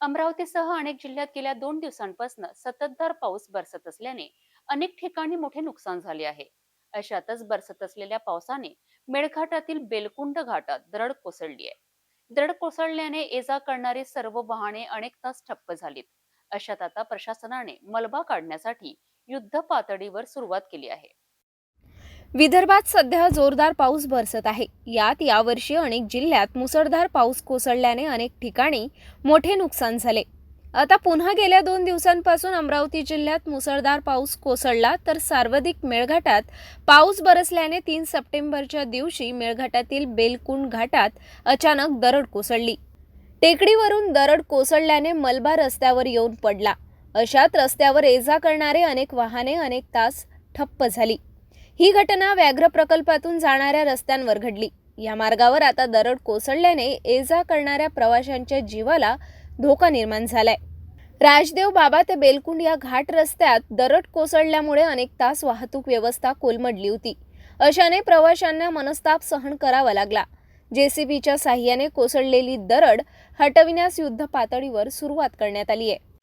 अमरावतीसह अनेक जिल्ह्यात गेल्या दोन दिवसांपासून सततधार पाऊस बरसत असल्याने अनेक ठिकाणी मोठे नुकसान झाले आहे. अशातच बरसत असलेल्या पावसाने मेळघाटातील बेलकुंड घाटात दरड कोसळली आहे. दरड कोसळल्याने ये जा करणारी सर्व वाहने अनेक तास ठप्प झालीत. अशात आता प्रशासनाने मलबा काढण्यासाठी युद्ध पातळीवर सुरुवात केली आहे. विदर्भात सध्या जोरदार पाऊस बरसत आहे. यात यावर्षी अनेक जिल्ह्यात मुसळधार पाऊस कोसळल्याने अनेक ठिकाणी मोठे नुकसान झाले. आता पुन्हा गेल्या दोन दिवसांपासून अमरावती जिल्ह्यात मुसळधार पाऊस कोसळला तर सार्वधिक मेळघाटात पाऊस बरसल्याने तीन सप्टेंबरच्या दिवशी मेळघाटातील बेलकुंड घाटात अचानक दरड कोसळली. टेकडीवरून दरड कोसळल्याने मलबा रस्त्यावर येऊन पडला. अशात रस्त्यावर ये जा करणारे अनेक वाहने अनेक तास ठप्प झाली. ही घटना व्याघ्र प्रकल्पातून जाणाऱ्या रस्त्यांवर घडली. या मार्गावर आता दरड कोसळल्याने ये जा करणाऱ्या प्रवाशांच्या जीवाला धोका निर्माण झालाय. राजदेव बाबा ते बेलकुंड या घाट रस्त्यात दरड कोसळल्यामुळे अनेक तास वाहतूक व्यवस्था कोलमडली होती. अशाने प्रवाशांना मनस्ताप सहन करावा लागला. जेसीबीच्या साह्याने कोसळलेली दरड हटविण्यास युद्ध पातळीवर सुरुवात करण्यात आली आहे.